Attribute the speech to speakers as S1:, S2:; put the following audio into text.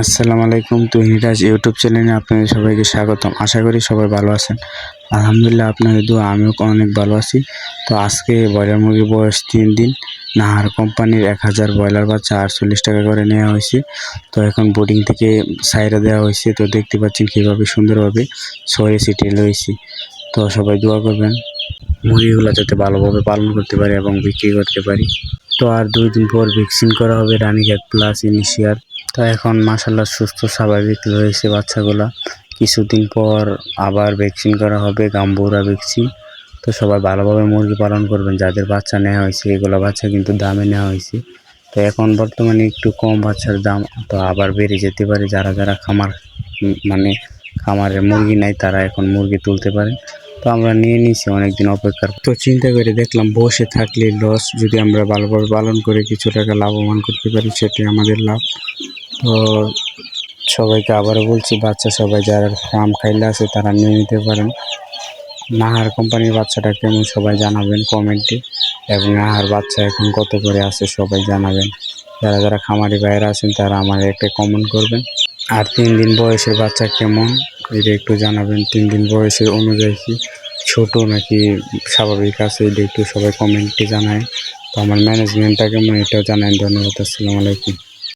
S1: আসসালামু আলাইকুম তুহিরাজ ইউটিউব চ্যানেলে আপনাদের সবাইকে স্বাগতম। আশা করি সবাই ভালো আছেন। আলহামদুলিল্লাহ আপনাদের দোয়া, আমিও অনেক ভালো আছি। তো আজকে ব্রয়লার মুরগির বয়স তিন দিন। নাহার কোম্পানির এক হাজার ব্রয়লার বাচ্চা আটচল্লিশ টাকা করে নেওয়া হয়েছে। তো এখন বোর্ডিং থেকে সাইরা দেওয়া হয়েছে। তো দেখতে পাচ্ছেন কীভাবে সুন্দরভাবে সরে সিটিয়ে রয়েছে। তো সবাই দোয়া করবেন। মুরগিগুলো যাতে ভালোভাবে পালন করতে পারি এবং বিক্রি করতে পারি। তো আর দুই দিন পর ভ্যাকসিন করা হবে রানীঘাট প্লাস ইনিশিয়ার তো এখন মাসাল্লাহ সুস্থ, স্বাভাবিক রয়েছে বাচ্চাগুলা। কিছুদিন পর আবার ভ্যাকসিন করা হবে, গাম্বুরা ভ্যাকসিন তো সবাই ভালোভাবে মুরগি পালন করবেন, যাদের বাচ্চা নেওয়া হয়েছে, এগুলো বাচ্চা কিন্তু দামে নেওয়া হয়েছে। তো এখন বর্তমানে একটু কম বাচ্চার দাম, তো আবার বেড়ে যেতে পারে। যারা যারা খামার মানে খামারের মুরগি নাই, তারা এখন মুরগি তুলতে পারেন। তো আমরা নিয়ে নিয়েছি, অনেকদিন অপেক্ষার তো চিন্তা করে দেখলাম, বসে থাকলে লস যদি আমরা ভালোভাবে পালন করে কিছু টাকা লাভবান করতে পারি সেটি আমাদের লাভ। তো সবাইকে আবারও বলছি, বাচ্চা সবাই যারা ফার্ম খাইলে আছে তারা নিয়ে নিতে পারেন। নাহার কোম্পানির বাচ্চাটা কেমন সবাই জানাবেন কমেন্টে। এবং নাহার বাচ্চা এখন কত করে আছে সবাই জানাবেন। যারা যারা খামারি বাইরে আছেন তারা আমার একটা কমেন্ট করবেন। আর তিন দিন বয়সের বাচ্চা কেমন, এটা একটু জানাবেন। তিন দিন বয়সের অনুযায়ী কি ছোট নাকি স্বাভাবিক আছে, এটা একটু সবাই কমেন্টে জানায়। তো আমার ম্যানেজমেন্টটা কেমন, এটাও জানান ধন্যবাদ, আসসালামু আলাইকুম।